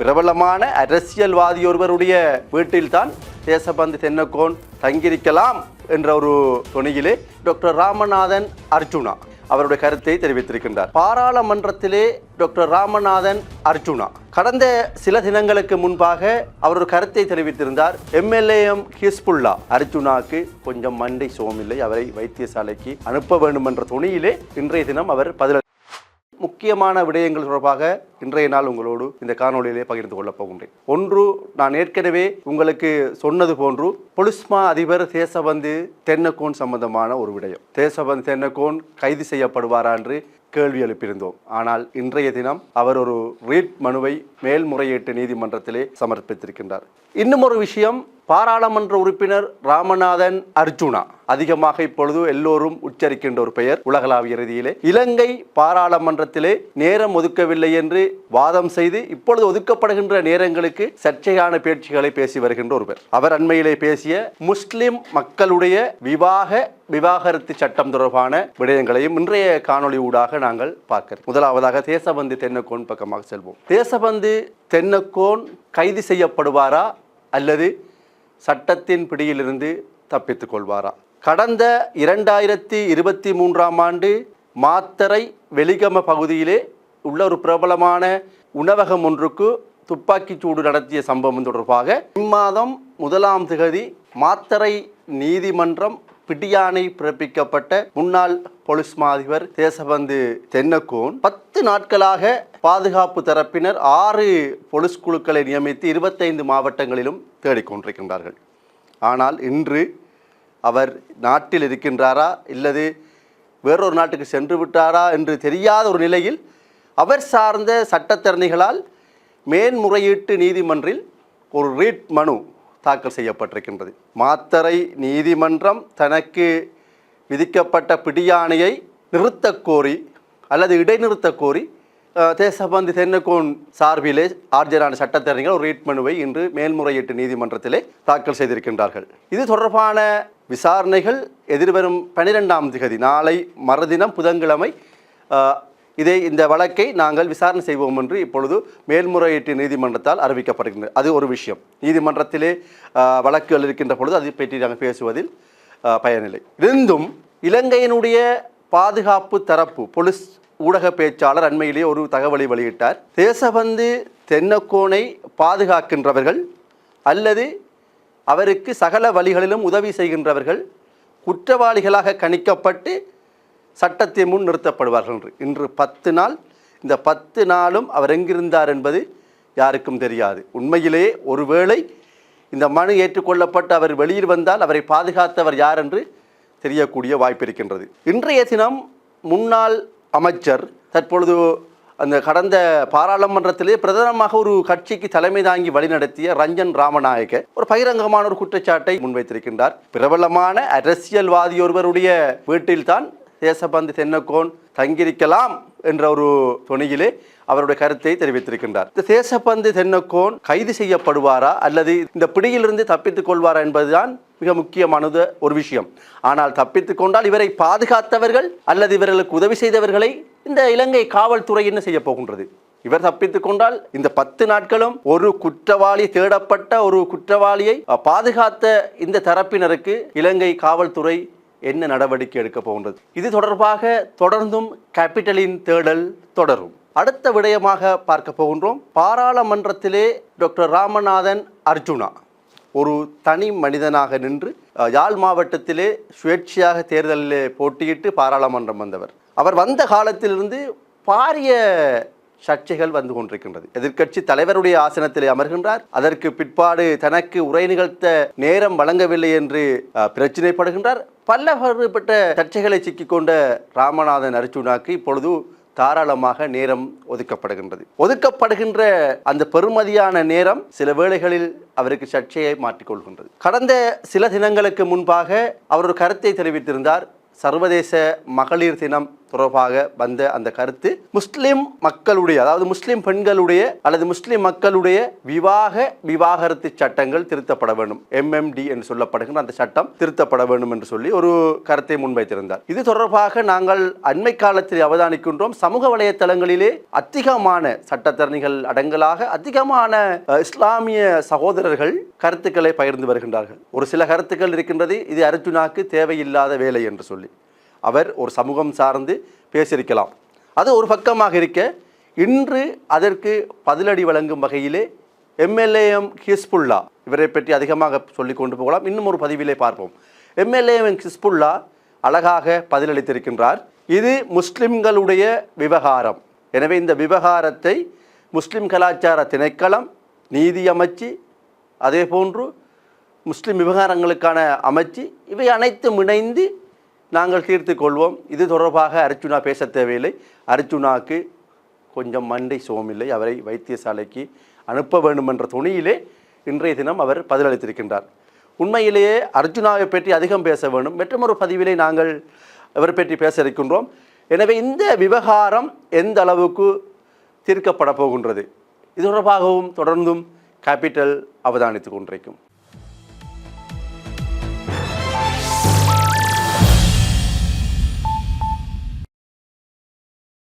பிரபலமான அரசியல்வாதி ஒருவருடைய வீட்டில்தான் தேசபந்து தென்னக்கோன் தங்கியிருக்கலாம் என்ற ஒரு துணியிலே டாக்டர் ராமநாதன் அர்ஜுனா அவருடைய கருத்தை தெரிவித்திருக்கின்றார். பாராளுமன்றத்திலே டாக்டர் ராமநாதன் அர்ஜுனா. கடந்த சில தினங்களுக்கு முன்பாக அவர் ஒரு கருத்தை தெரிவித்திருந்தார். எம்எல்ஏஎம் ஹிஸ்புல்லா அர்ஜுனாக்கு கொஞ்சம் மண்டை சோமில்லை அவரை வைத்தியசாலைக்கு அனுப்ப வேண்டும் என்ற துணியிலே இன்றைய தினம் அவர் பதில் முக்கியமான விடயங்கள் தொடர்பாக இன்றைய நாள் உங்களோடு இந்த காணொலியிலே பகிர்ந்து கொள்ளப் போகின்றேன். ஒன்று நான் ஏற்கனவே உங்களுக்கு சொன்னது போன்று பொலிஸ்மா அதிபர் தேசபந்து தென்னக்கோன் சம்பந்தமான ஒரு விடயம். தேசபந்து தென்னக்கோன் கைது செய்யப்படுவாரா என்று கேள்வி எழுப்பியிருந்தோம். ஆனால் இன்றைய தினம் அவர் ஒரு ரீட் மனுவை மேல்முறையீட்டு நீதிமன்றத்திலே சமர்ப்பித்திருக்கின்றார். இன்னும் ஒரு விஷயம் பாராளுமன்ற உறுப்பினர் ராமநாதன் அர்ஜுனா. அதிகமாக இப்பொழுது எல்லோரும் உச்சரிக்கின்ற ஒரு பெயர் உலகளாவிய ரீதியிலே. இலங்கை பாராளுமன்றத்திலே நேரம் ஒதுக்கவில்லை என்று வாதம் செய்து இப்பொழுது ஒதுக்கப்படுகின்ற நேரங்களுக்கு சர்ச்சையான பேச்சுகளை பேசி வருகின்ற ஒருவர் அவர் அண்மையிலே பேசிய முஸ்லிம் மக்களுடைய விவாக விவாகரத்து சட்டம் தொடர்பான விடயங்களையும் இன்றைய காணொளி ஊடாக நாங்கள் பார்க்கிறோம். முதலாவதாக தேசபந்து தென்னக்கோன் பக்கமாக செல்வோம். தேசபந்து தென்னக்கோன் கைது செய்யப்படுவாரா அல்லது சட்டத்தின் பிடியிலிருந்து தப்பித்துக் கொள்வாரா? கடந்த இரண்டாயிரத்தி இருபத்தி மூன்றாம் ஆண்டு மாத்தரை வெளிகம பகுதியிலே உள்ள ஒரு பிரபலமான உணவகம் ஒன்றுக்கு துப்பாக்கிச் சூடு நடத்திய சம்பவம் தொடர்பாக இம்மாதம் முதலாம் திகதி மாத்தரை நீதிமன்றம் பிடியானை பிறப்பிக்கப்பட்ட முன்னாள் பொலிஸ் மாதிபர் தேசபந்து தென்னக்கோன் பத்து நாட்களாக பாதுகாப்பு தரப்பினர் ஆறு போலீஸ் குழுக்களை நியமித்து இருபத்தைந்து மாவட்டங்களிலும் தேடிக்கொண்டிருக்கின்றார்கள். ஆனால் இன்று அவர் நாட்டில் இருக்கின்றாரா? இல்லது வேறொரு நாட்டுக்கு சென்று விட்டாரா என்று தெரியாத ஒரு நிலையில் அவர் சார்ந்த சட்டத்தரணிகளால் மேன்முறையீட்டு நீதிமன்றில் ஒரு ரீட் மனு தாக்கல் செய்யப்பட்டிருக்கின்றது. மாத்தரை நீதிமன்றம் தனக்கு விதிக்கப்பட்ட பிடியாணையை நிறுத்தக் கோரி அல்லது இடைநிறுத்தக் கோரி அஹ், தேசபந்து தென்னக்கோன் சார்பிலே ஆர்ஜரான சட்டத்தரணிகள் ஒரு ரீட் மனுவை இன்று மேல்முறையீட்டு நீதிமன்றத்திலே தாக்கல் செய்திருக்கின்றார்கள். இது தொடர்பான விசாரணைகள் எதிர்வரும் பனிரெண்டாம் திகதி நாளை மறுதினம் புதன்கிழமை. இதை இந்த வழக்கை நாங்கள் விசாரணை செய்வோம் என்று இப்பொழுது மேல்முறையீட்டு நீதிமன்றத்தால் அறிவிக்கப்படுகின்றது. அது ஒரு விஷயம். நீதிமன்றத்திலே வழக்குகள் இருக்கின்ற பொழுது அதை பற்றி நாங்கள் பேசுவதில் பயனில்லை. இருந்தும் இலங்கையினுடைய பாதுகாப்பு தரப்பு போலீஸ் ஊடக பேச்சாளர் அண்மையிலேயே ஒரு தகவலை வெளியிட்டார். தேசபந்து தென்னக்கோனை பாதுகாக்கின்றவர்கள் அல்லது அவருக்கு சகல வழிகளிலும் உதவி செய்கின்றவர்கள் குற்றவாளிகளாக கணிக்கப்பட்டு சட்டத்தை முன் நிறுத்தப்படுவார்கள் என்று. இன்று பத்து நாள். இந்த பத்து நாளும் அவர் எங்கிருந்தார் என்பது யாருக்கும் தெரியாது. உண்மையிலே ஒருவேளை இந்த மனு ஏற்றுக்கொள்ளப்பட்டு அவர் வெளியில் வந்தால் அவரை பாதுகாத்தவர் யார் என்று தெரியக்கூடிய வாய்ப்பு இருக்கின்றது. இன்றைய தினம் முன்னாள் அமைச்சர் தற்பொழுது அந்த கடந்த பாராளுமன்றத்திலே பிரதானமாக ஒரு கட்சிக்கு தலைமை தாங்கி வழிநடத்திய ரஞ்சன் ராமநாயக்க ஒரு பகிரங்கமான ஒரு குற்றச்சாட்டை முன்வைத்திருக்கின்றார். பிரபலமான அரசியல்வாதி ஒருவருடைய வீட்டில்தான் தேசபந்து தென்னக்கோன் தங்கியிருக்கலாம் என்ற ஒரு துணியிலே அவருடைய கருத்தை தெரிவித்திருக்கின்றார். இந்த தேசப்பந்து தென்னக்கோன் கைது செய்யப்படுவாரா அல்லது இந்த பிடியிலிருந்து தப்பித்துக் கொள்வாரா என்பதுதான் மிக முக்கியமானது ஒரு விஷயம். ஆனால் தப்பித்துக் கொண்டால் இவரை பாதுகாத்தவர்கள் அல்லது இவர்களுக்கு உதவி செய்தவர்களை இந்த இலங்கை காவல்துறை என்ன செய்ய போகின்றது? இவர் தப்பித்துக் கொண்டால் இந்த பத்து நாட்களும் ஒரு குற்றவாளி தேடப்பட்ட ஒரு குற்றவாளியை பாதுகாத்த இந்த தரப்பினருக்கு இலங்கை காவல்துறை என்ன நடவடிக்கை எடுக்க போகின்றது? இது தொடர்பாக தொடர்ந்தும் கேபிட்டலின் தேடல் தொடரும். அடுத்த விடயமாக பார்க்க போகின்றோம். பாராளுமன்றத்திலே டாக்டர் ராமநாதன் அர்ஜுனா. ஒரு தனி மனிதனாக நின்று யாழ் மாவட்டத்திலே சுயேட்சையாக தேர்தலில் போட்டியிட்டு பாராளுமன்றம் வந்தவர். அவர் வந்த காலத்திலிருந்து பாரிய சர்ச்சைகள் வந்து கொண்டிருக்கின்றது. எதிர்க்கட்சி தலைவருடைய ஆசனத்திலே அமர்கின்றார். அதற்கு பிற்பாடு தனக்கு உரை நிகழ்த்த நேரம் வழங்கவில்லை என்று பிரச்சினைப்படுகின்றார். பல்லவர்பட்ட சர்ச்சைகளை சிக்கிக்கொண்ட ராமநாதன் அரிச்சுனாக்கு இப்பொழுது தாராளமாக நேரம் ஒதுக்கப்படுகின்றது. ஒதுக்கப்படுகின்ற அந்த பெருமதியான நேரம் சில வேளைகளில் அவருக்கு சர்ச்சையை மாற்றிக்கொள்கின்றது. கடந்த சில தினங்களுக்கு முன்பாக அவர் ஒரு கருத்தை தெரிவித்திருந்தார். சர்வதேச மகளிர் தினம் தொடர்பாக வந்த அந்த கருத்து முஸ்லிம் மக்களுடைய அதாவது முஸ்லிம் பெண்களுடைய அல்லது முஸ்லிம் மக்களுடைய விவாக விவாகரத்து சட்டங்கள் திருத்தப்பட வேண்டும். எம்எம்டி என்று சொல்லப்படுகின்ற அந்த சட்டம் திருத்தப்பட வேண்டும் என்று சொல்லி ஒரு கருத்தை முன்வைத்திருந்தார். இது தொடர்பாக நாங்கள் அண்மை காலத்தில் அவதானிக்கின்றோம். சமூக வலைத்தளங்களிலே அதிகமான சட்டத்தரணிகள் அடங்கலாக அதிகமான இஸ்லாமிய சகோதரர்கள் கருத்துக்களை பகிர்ந்து வருகின்றார்கள். ஒரு சில கருத்துக்கள் இருக்கின்றது இது அர்ஜுனாக்கு தேவையில்லாத வேலை என்று சொல்லி. அவர் ஒரு சமூகம் சார்ந்து பேசியிருக்கலாம். அது ஒரு பக்கமாக இருக்க இன்று அதற்கு பதிலடி வழங்கும் வகையிலே எம்எல்ஏஎம் ஹிஸ்புல்லா இவரை பற்றி அதிகமாக சொல்லிக் கொண்டு போகலாம். இன்னும் ஒரு பதிவிலே பார்ப்போம். எம்எல்ஏஎம் ஹிஸ்புல்லா அழகாக பதிலளித்திருக்கின்றார். இது முஸ்லிம்களுடைய விவகாரம். எனவே இந்த விவகாரத்தை முஸ்லிம் கலாச்சார திணைக்களம் நீதி அமைச்சு அதே போன்று முஸ்லிம் விவகாரங்களுக்கான அமைச்சு இவை அனைத்தும் இணைந்து நாங்கள் தீர்த்து கொள்வோம் இது தொடர்பாக அர்ச்சுனா பேச தேவையில்லை. அர்ச்சுனாக்கு கொஞ்சம் மண்டை சோமில்லை அவரை வைத்தியசாலைக்கு அனுப்ப வேண்டும் என்ற துணியிலே இன்றைய தினம் அவர் பதிலளித்திருக்கின்றார். உண்மையிலேயே அர்ஜுனாவை பற்றி அதிகம் பேச வேண்டும். மற்றொரு பதிவிலே நாங்கள் இவர் பற்றி பேச இருக்கின்றோம். எனவே இந்த விவகாரம் எந்த அளவுக்கு தீர்க்கப்பட போகின்றது? இது தொடர்பாகவும் தொடர்ந்தும் கேபிட்டல் அவதானித்துக் கொண்டிருக்கும்.